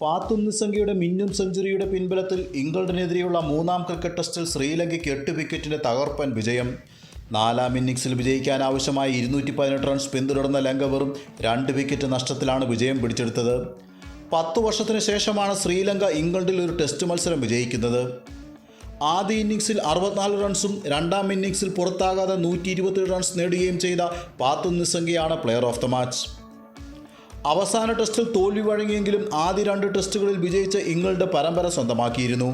പാത്തും സംഖ്യയുടെ മിന്നും സെഞ്ചുറിയുടെ പിൻബലത്തിൽ ഇംഗ്ലണ്ടിനെതിരെയുള്ള മൂന്നാം ക്രിക്കറ്റ് ടെസ്റ്റിൽ ശ്രീലങ്കയ്ക്ക് എട്ട് വിക്കറ്റിന്റെ തകർപ്പൻ വിജയം. നാലാം ഇന്നിംഗ്സിൽ വിജയിക്കാൻ ആവശ്യമായ ഇരുന്നൂറ്റി പതിനെട്ട് റൺസ് പിന്തുടർന്ന ലങ്ക വെറും രണ്ട് വിക്കറ്റ് നഷ്ടത്തിലാണ് വിജയം പിടിച്ചെടുത്തത്. പത്തു വർഷത്തിന് ശേഷമാണ് ശ്രീലങ്ക ഇംഗ്ലണ്ടിൽ ഒരു ടെസ്റ്റ് മത്സരം വിജയിക്കുന്നത്. ആദ്യ ഇന്നിംഗ്സിൽ അറുപത്തിനാല് റൺസും രണ്ടാം ഇന്നിംഗ്സിൽ പുറത്താകാതെ നൂറ്റി റൺസ് നേടുകയും ചെയ്ത പാത്തുന്ന് സംഖ്യയാണ് പ്ലെയർ ഓഫ് ദ മാച്ച്. അവസാന ടെസ്റ്റിൽ തോൽവി വഴങ്ങിയെങ്കിലും ആദ്യ രണ്ട് ടെസ്റ്റുകളിൽ വിജയിച്ച ഇംഗ്ലണ്ട് പരമ്പര സ്വന്തമാക്കിയിരുന്നു.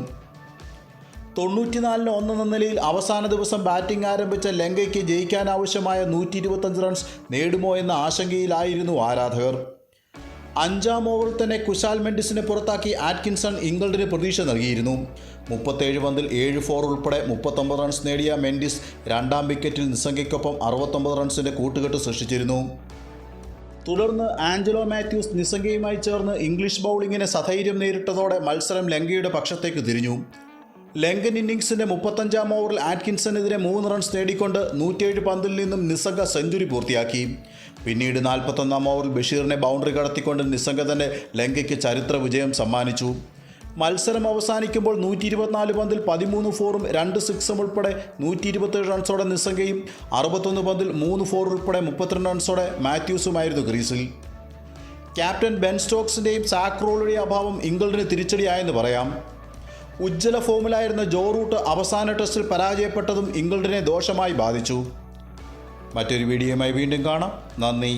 തൊണ്ണൂറ്റിനാലിന് ഒന്നെന്ന നിലയിൽ അവസാന ദിവസം ബാറ്റിംഗ് ആരംഭിച്ച ലങ്കയ്ക്ക് ജയിക്കാനാവശ്യമായ നൂറ്റി ഇരുപത്തഞ്ച് റൺസ് നേടുമോ എന്ന ആശങ്കയിലായിരുന്നു ആരാധകർ. അഞ്ചാം ഓവറിൽ തന്നെ കുശാൽ മെൻഡിസിനെ പുറത്താക്കി ആറ്റ്കിൻസൺ ഇംഗ്ലണ്ടിന് പ്രതീക്ഷ നൽകിയിരുന്നു. മുപ്പത്തേഴ് പന്തിൽ ഏഴ് ഫോർ ഉൾപ്പെടെ മുപ്പത്തൊമ്പത് റൺസ് നേടിയ മെൻഡിസ് രണ്ടാം വിക്കറ്റിൽ നിസംഗയ്ക്കൊപ്പം അറുപത്തൊമ്പത് റൺസിന്റെ കൂട്ടുകെട്ട് സൃഷ്ടിച്ചിരുന്നു. തുടർന്ന് ആഞ്ചലോ മാത്യൂസ് നിസംഗയുമായി ചേർന്ന് ഇംഗ്ലീഷ് ബൗളിങ്ങിനെ സധൈര്യം നേരിട്ടതോടെ മത്സരം ലങ്കയുടെ പക്ഷത്തേക്ക് തിരിഞ്ഞു. ലങ്കൻ ഇന്നിംഗ്സിന്റെ മുപ്പത്തഞ്ചാം ഓവറിൽ ആറ്റ്കിൻസനെതിരെ മൂന്ന് റൺസ് നേടിക്കൊണ്ട് നൂറ്റിയേഴ് പന്തിൽ നിന്നും നിസംഗ സെഞ്ചുറി പൂർത്തിയാക്കി. പിന്നീട് നാൽപ്പത്തൊന്നാം ഓവറിൽ ബഷീറിനെ ബൗണ്ടറി കടത്തിക്കൊണ്ട് നിസംഗ തന്നെ ലങ്കയ്ക്ക് ചരിത്ര വിജയം സമ്മാനിച്ചു. മത്സരം അവസാനിക്കുമ്പോൾ നൂറ്റി ഇരുപത്തിനാല് പന്തിൽ പതിമൂന്ന് ഫോറും രണ്ട് സിക്സും ഉൾപ്പെടെ നൂറ്റി ഇരുപത്തേഴ് റൺസോടെ നിസംഗയും അറുപത്തൊന്ന് പന്തിൽ മൂന്ന് ഫോർ ഉൾപ്പെടെ മുപ്പത്തിരണ്ട് റൺസോടെ മാത്യൂസുമായിരുന്നു ക്രീസിൽ ക്യാപ്റ്റൻ ബെൻ സ്റ്റോക്സിന്റെയും സാക്രോളുടെയും അഭാവം ഇംഗ്ലണ്ടിന് തിരിച്ചടിയായെന്ന് പറയാം. ഉജ്ജ്വല ഫോമിലായിരുന്ന ജോ റൂട്ട് അവസാന ടെസ്റ്റിൽ പരാജയപ്പെട്ടതും ഇംഗ്ലണ്ടിനെ ദോഷമായി ബാധിച്ചു. മറ്റൊരു വീഡിയോയുമായി വീണ്ടും കാണാം. നന്ദി.